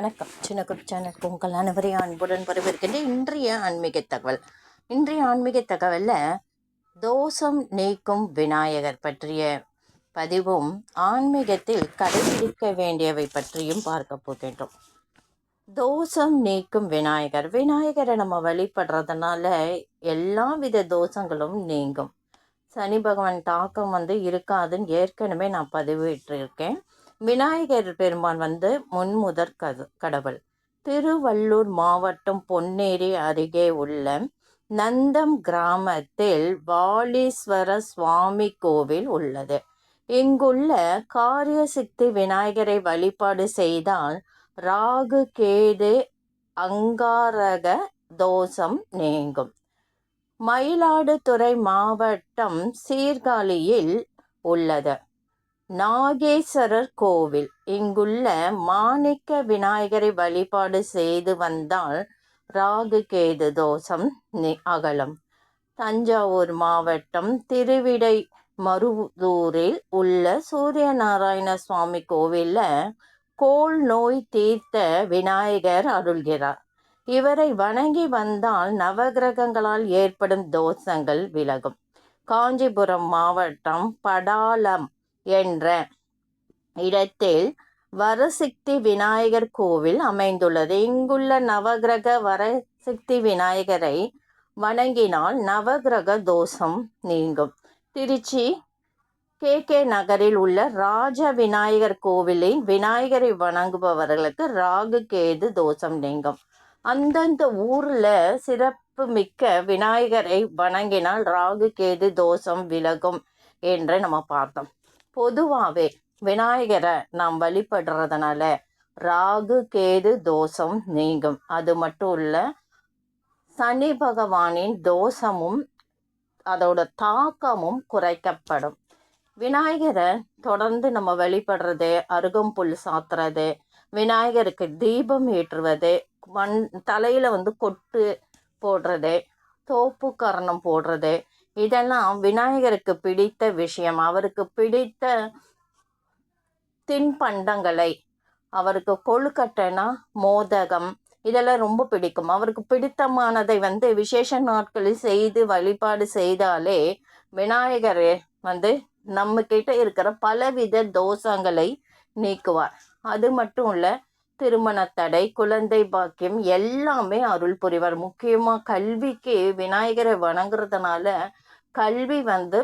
வணக்கம். சின்ன குப் சேனலுக்கு உங்கள் அனைவரையும் அன்புடன் வரவேற்கின்ற இன்றைய ஆன்மீக தகவல். இன்றைய ஆன்மீக தகவலில் தோஷம் நீக்கும் விநாயகர் பற்றிய பதிவும் ஆன்மீகத்தில் கடைபிடிக்க வேண்டியவை பற்றியும் பார்க்க போகின்றோம். தோஷம் நீக்கும் விநாயகர். விநாயகரை நம்ம வழிபடுறதுனால எல்லா வித தோஷங்களும் நீங்கும். சனி பகவான் தாக்கம் வந்து இருக்காதுன்னு ஏற்கனவே நான் பதிவிட்டிருக்கேன். விநாயகர் பெருமான் வந்து முன்முதற் கது கடவுள். திருவள்ளூர் மாவட்டம் பொன்னேரி அருகே உள்ள நந்தம் கிராமத்தில் வாலீஸ்வர சுவாமி கோவில் உள்ளது. இங்குள்ள காரியசித்தி விநாயகரை வழிபாடு செய்தால் ராகு கேது அங்காரக தோஷம் நீங்கும். மயிலாடுதுறை மாவட்டம் சீர்காழியில் உள்ளது. நாகேஸ்வரர் கோவில். இங்குள்ள மாணிக்க விநாயகரை வழிபாடு செய்து வந்தால் ராகு கேது தோஷம் நி- தஞ்சாவூர் மாவட்டம் திருவிடை மருதூரில் உள்ள சூரியநாராயண சுவாமி கோவிலில் கோல் நோய் தீர்த்த விநாயகர் அருள்கிறார். இவரை வணங்கி வந்தால் நவகிரகங்களால் ஏற்படும் தோஷங்கள் விலகும். காஞ்சிபுரம் மாவட்டம் படாலம் என்ற இடத்தில் வரசக்தி விநாயகர் கோவில் அமைந்துள்ளது. இங்குள்ள நவகிரக வரசக்தி விநாயகரை வணங்கினால் நவகிரக தோஷம் நீங்கும். திருச்சி கே. கே. நகரில் உள்ள ராஜ விநாயகர் கோவிலில் விநாயகரை வணங்குபவர்களுக்கு ராகு கேது தோஷம் நீங்கும். அந்தந்த ஊரில் சிறப்பு மிக்க விநாயகரை வணங்கினால் ராகு கேது தோஷம் விலகும் என்று நம்ம பார்த்தோம். பொதுவாகவே விநாயகரை நாம் வழிபடுறதுனால ராகு கேது தோஷம் நீங்கும். அது மட்டும் இல்லை சனி பகவானின் தோஷமும் அதோட தாக்கமும் குறைக்கப்படும். விநாயகரை தொடர்ந்து நம்ம வழிபடுறது அருகம்புல் சாத்துறது விநாயகருக்கு தீபம் ஏற்றுவது மண் தலையில் வந்து கொட்டு போடுறது தோப்பு கரணம் போடுறது இதெல்லாம் விநாயகருக்கு பிடித்த விஷயம். அவருக்கு பிடித்த தின்பண்டங்களை அவருக்கு கொழுக்கட்டைனா மோதகம் இதெல்லாம் ரொம்ப பிடிக்கும். அவருக்கு பிடித்தமானதை வந்து விசேஷ நாட்களில் செய்து வழிபாடு செய்தாலே விநாயகர் வந்து நம்ம கிட்ட இருக்கிற பலவித தோஷங்களை நீக்குவார். அது மட்டும் இல்லை திருமண தடை குழந்தை பாக்கியம் எல்லாமே அருள் புரிவார். முக்கியமா கல்விக்கு விநாயகரை வணங்குறதுனால கல்வி வந்து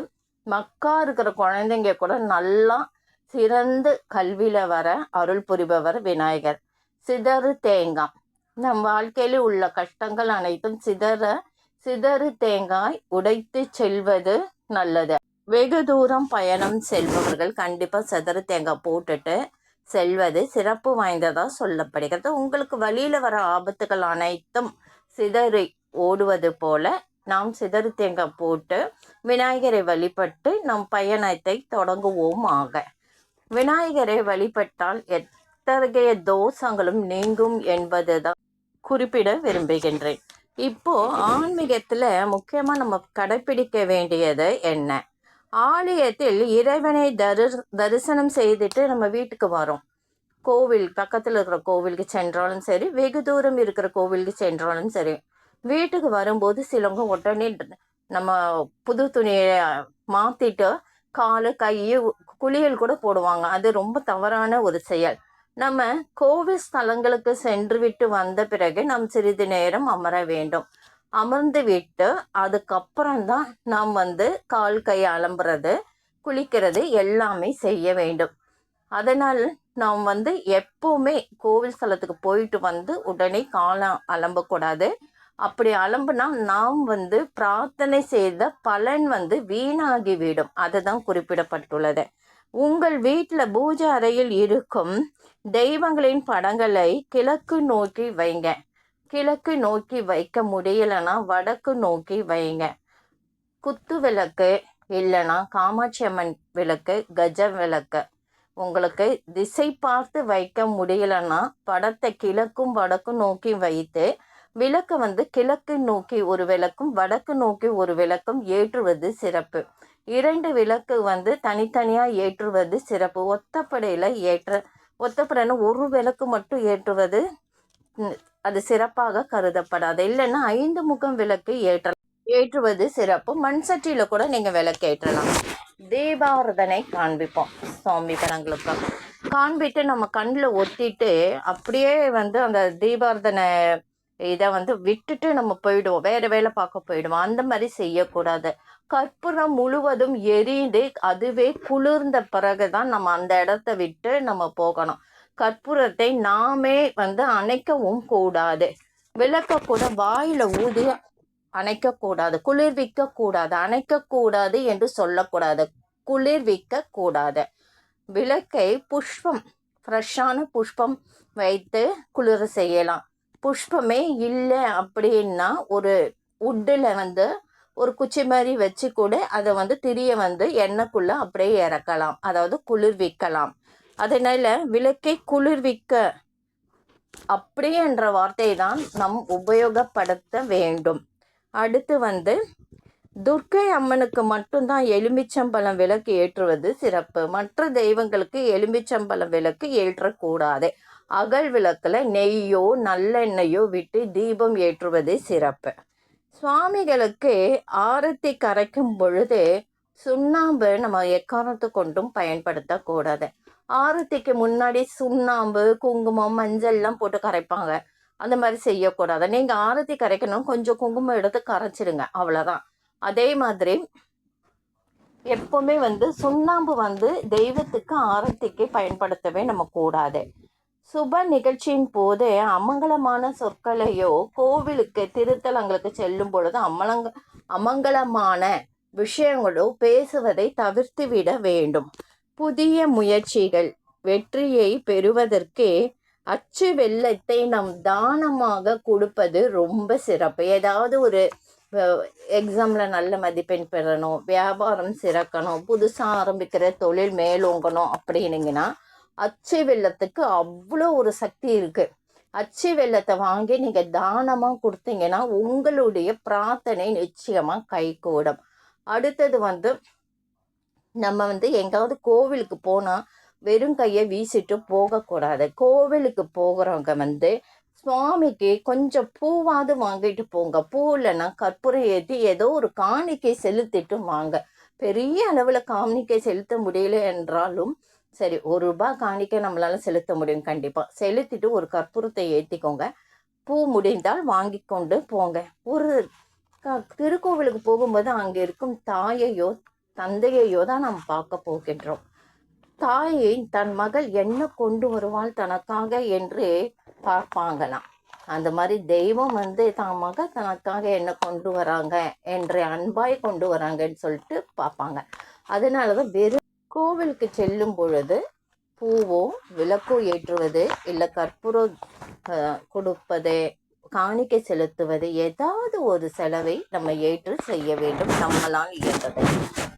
மக்கா இருக்கிற குழந்தைங்க கூட நல்லா சிறந்து கல்வியில வர அருள் புரிபவர் விநாயகர். சிதறு தேங்காய். நம் வாழ்க்கையில் உள்ள கஷ்டங்கள் அனைத்தும் சிதற சிதறு தேங்காய் உடைத்து செல்வது நல்லது. வெகு தூரம் பயணம் செல்பவர்கள் கண்டிப்பா சிதறு தேங்காய் போட்டுட்டு செல்வது சிறப்பு வாய்ந்ததாக சொல்லப்படுகிறது. உங்களுக்கு வழியில் வர ஆபத்துகள் அனைத்தும் சிதறி ஓடுவது போல நாம் சிதறு தேங்காய் போட்டு விநாயகரை வழிபட்டு நம் பயணத்தை தொடங்குவோம் ஆக விநாயகரை வழிபட்டால் எத்தகைய தோஷங்களும் நீங்கும் என்பதுதான் குறிப்பிட விரும்புகின்றேன். இப்போ ஆன்மீகத்தில் முக்கியமாக நம்ம கடைப்பிடிக்க வேண்டியது என்ன? ஆலயத்தில் இறைவனை தரு தரிசனம் செய்துட்டு நம்ம வீட்டுக்கு வரோம். கோவில் பக்கத்தில் இருக்கிற கோவிலுக்கு சென்றாலும் சரி வெகு தூரம் இருக்கிற கோவிலுக்கு சென்றாலும் சரி வீட்டுக்கு வரும்போது சிலவங்க உடனே நம்ம புது துணியை மாற்றிட்டு காலு கை குளியல் கூட போடுவாங்க. அது ரொம்ப தவறான ஒரு செயல். நம்ம கோவில் ஸ்தலங்களுக்கு சென்று விட்டு வந்த பிறகு நாம் சிறிது நேரம் அமர வேண்டும். அமர்ந்து விட்டு அதுக்கப்புறம்தான் நாம் வந்து கால் கை அலம்புறது குளிக்கிறது எல்லாமே செய்ய வேண்டும். அதனால் நாம் வந்து எப்போவுமே கோவில் ஸ்தலத்துக்கு போயிட்டு வந்து உடனே காலம் அலம்பக்கூடாது. அப்படி அலம்புனா நாம் வந்து பிரார்த்தனை செய்த பலன் வந்து வீணாகிவிடும். அதுதான் குறிப்பிடப்பட்டுள்ளது. உங்கள் வீட்டில் பூஜை அறையில் இருக்கும் தெய்வங்களின் படங்களை கிழக்கு நோக்கி வைங்க. கிழக்கு நோக்கி வைக்க முடியலன்னா வடக்கு நோக்கி வைங்க. குத்து விளக்கு இல்லைன்னா காமாட்சி அம்மன் விளக்கு கஜ விளக்கு. உங்களுக்கு திசை பார்த்து வைக்க முடியலன்னா படத்தை கிழக்கும் வடக்கும் நோக்கி வைத்து விளக்கு வந்து கிழக்கு நோக்கி ஒரு விளக்கும் வடக்கு நோக்கி ஒரு விளக்கும் ஏற்றுவது சிறப்பு. இரண்டு விளக்கு வந்து தனித்தனியாக ஏற்றுவது சிறப்பு. ஒத்தப்படையில் ஏற்ற ஒத்தப்படனா ஒரு விளக்கு மட்டும் ஏற்றுவது அது சிறப்பாக கருதப்படாது. இல்லைன்னா ஐந்து முகம் விளக்கு ஏற்றலாம் ஏற்றுவது சிறப்பு. மண் சட்டியில கூட நீங்க விளக்கு ஏற்றலாம். தீபாரதனை காண்பிப்போம். சுவாமி படங்களுக்கு காண்பிட்டு நம்ம கண்ணில் ஒத்திட்டு அப்படியே வந்து அந்த தீபாரதனை இதை வந்து விட்டுட்டு நம்ம போயிடுவோம். வேற வேலை பார்க்க போயிடுவோம். அந்த மாதிரி செய்யக்கூடாது. கற்பூரம் முழுவதும் எரிந்து அதுவே குளிர்ந்த பிறகுதான் நம்ம அந்த இடத்த விட்டு நம்ம போகணும். கற்பூரத்தை நாமே வந்து அணைக்கவும் கூடாது. விளக்க கூட வாயில ஊதி அணைக்க கூடாது. குளிர்விக்க கூடாது. அணைக்க கூடாது என்று சொல்லக்கூடாது. குளிர்விக்க கூடாது. விளக்கை புஷ்பம் ஃப்ரெஷ்ஷான புஷ்பம் வைத்து குளிர செய்யலாம். புஷ்பமே இல்லை அப்படின்னா ஒரு உட்டில் வந்து ஒரு குச்சி மாதிரி வச்சு கூட அதை வந்து திரிய வந்து எண்ணெய்க்குள்ளே அப்படியே இறக்கலாம். அதாவது குளிர்விக்கலாம் அதனால் விளக்கை குளிர்விக்க அப்படி என்ற வார்த்தை தான் நம் உபயோகப்படுத்த வேண்டும். அடுத்து வந்து துர்க்கை அம்மனுக்கு மட்டும்தான் எலுமிச்சம்பழம் விளக்கு ஏற்றுவது சிறப்பு. மற்ற தெய்வங்களுக்கு எலுமிச்சம்பழம் விளக்கு ஏற்றக்கூடாது. அகல் விளக்கில் நெய்யோ நல்லெண்ணெயோ விட்டு தீபம் ஏற்றுவது சிறப்பு. சுவாமிகளுக்கு ஆரத்தி கரைக்கும் பொழுது சுண்ணாம்பு நம்ம எக்காரணத்து கொண்டும் பயன்படுத்தக்கூடாது. ஆரத்திக்கு முன்னாடி சுண்ணாம்பு குங்குமம் மஞ்சள்லாம் போட்டு கரைப்பாங்க. அந்த மாதிரி செய்யக்கூடாது. நீங்கள் ஆரத்தி கரைக்கணும். கொஞ்சம் குங்குமம் எடுத்து கரைச்சிடுங்க. அவ்வளோதான் அதே மாதிரி எப்போவுமே வந்து சுண்ணாம்பு வந்து தெய்வத்துக்கு ஆரத்திக்கு பயன்படுத்தவே நம்ம கூடாது. சுப நிகழ்ச்சியின் போது அமங்கலமான சொற்களையோ கோவிலுக்கு திருத்தலங்களுக்கு செல்லும் பொழுது அமலங்க அமங்கலமான விஷயங்களோ பேசுவதை தவிர்த்து விட வேண்டும். புதிய முயற்சிகள் வெற்றியை பெறுவதற்கே அச்சு வெள்ளத்தை நம் தானமாக கொடுப்பது ரொம்ப சிறப்பு. ஏதாவது ஒரு எக்ஸாமில் நல்ல மதிப்பெண் பெறணும் வியாபாரம் சிறக்கணும் புதுசாக ஆரம்பிக்கிற தொழில் மேலோங்கணும் அப்படின்னீங்கன்னா அச்சு வெள்ளத்துக்கு அவ்வளோ ஒரு சக்தி இருக்குது அச்சு வெள்ளத்தை வாங்கி நீங்கள் தானமாக கொடுத்தீங்கன்னா உங்களுடைய பிரார்த்தனை நிச்சயமாக கைகூடும். அடுத்தது வந்து நம்ம வந்து எங்காவது கோவிலுக்கு போனால் வெறும் கையை வீசிட்டு போகக்கூடாது கோவிலுக்கு போகிறவங்க வந்து சுவாமிக்கு கொஞ்சம் பூவாவது வாங்கிட்டு போங்க. பூ இல்லைன்னா கற்பூரம் ஏற்றி ஏதோ ஒரு காணிக்கை செலுத்திட்டு வாங்க. பெரிய அளவில் காணிக்கை செலுத்த முடியல என்றாலும் சரி ஒரு ரூபாய் காணிக்கை நம்மளால செலுத்த முடியும் கண்டிப்பாக செலுத்திட்டு ஒரு கற்பூரத்தை ஏற்றிக்கோங்க பூ முடிந்தால் வாங்கி கொண்டு போங்க. ஒரு திருக்கோவிலுக்கு போகும்போது அங்கே இருக்கும் தாயையோ தந்தையையோ தான் நாம் பார்க்க போகின்றோம். தாயை தன் மகள் என்ன கொண்டு வருவாள் தனக்காக என்று பார்ப்பாங்களாம். அந்த மாதிரி தெய்வம் வந்து தான் மக தனக்காக என்ன கொண்டு வராங்க என்று அன்பாய் கொண்டு வராங்கன்னு சொல்லிட்டு பார்ப்பாங்க. அதனால தான் வெறும் கோவிலுக்கு செல்லும் பொழுது பூவோ விளக்கோ ஏற்றுவது இல்லை கற்பூரம் கொடுப்பது காணிக்கை செலுத்துவது ஏதாவது ஒரு செலவை நம்ம ஏற்று செய்ய வேண்டும் நம்மளால் இயன்றதை.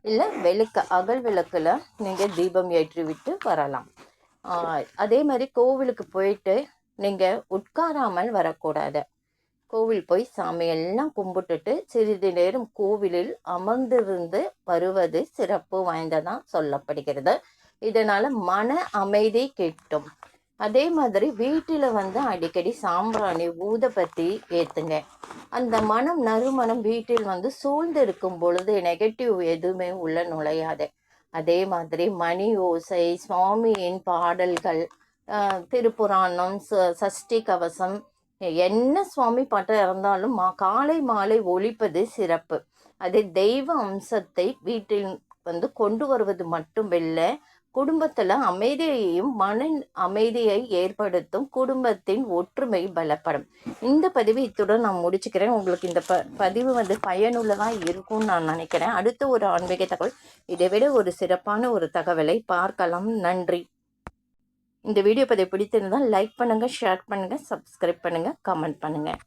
இல்லை விளக்கு அகல் விளக்கில் நீங்கள் தீபம் ஏற்றி விட்டு வரலாம் அதே மாதிரி கோவிலுக்கு போயிட்டு நீங்கள் உட்காராமல் வரக்கூடாது. கோவில் போய் சாமியெல்லாம் கும்பிட்டுட்டு சிறிது நேரம் கோவிலில் அமர்ந்திருந்து வருவது சிறப்பு வாய்ந்ததாக சொல்லப்படுகிறது. இதனால் மன அமைதி கிட்டும். அதே மாதிரி வீட்டில் வந்து அடிக்கடி சாம்பிராணி ஊதப்பத்தி ஏற்றுங்க அந்த மனம் நறுமணம் வீட்டில் வந்து சூழ்ந்து இருக்கும் பொழுது நெகட்டிவ் எதுவுமே உள்ள நுழையாது. அதே மாதிரி மணி ஓசை சுவாமியின் பாடல்கள் திருப்புராணம் ச- சஷ்டி கவசம் என்ன சுவாமி பாட்டாக இருந்தாலும் மா காலை மாலை ஒழிப்பது சிறப்பு. அது தெய்வ அம்சத்தை வீட்டில் வந்து கொண்டு வருவது மட்டுமில்லை குடும்பத்தில் அமைதியையும் மன அமைதியை ஏற்படுத்தும் குடும்பத்தின் ஒற்றுமை பலப்படும். இந்த பதிவு இத்துடன் நான் முடிச்சுக்கிறேன். உங்களுக்கு இந்த ப பதிவு வந்து பயனுள்ளதாக இருக்கும்னு நான் நினைக்கிறேன். அடுத்த ஒரு ஆன்மீக தகவல். இதை விட ஒரு சிறப்பான ஒரு தகவலை பார்க்கலாம். நன்றி. இந்த வீடியோ பதிவு பிடித்திருந்தால் லைக் பண்ணுங்கள் ஷேர் பண்ணுங்கள் சப்ஸ்கிரைப் பண்ணுங்கள் கமெண்ட் பண்ணுங்கள்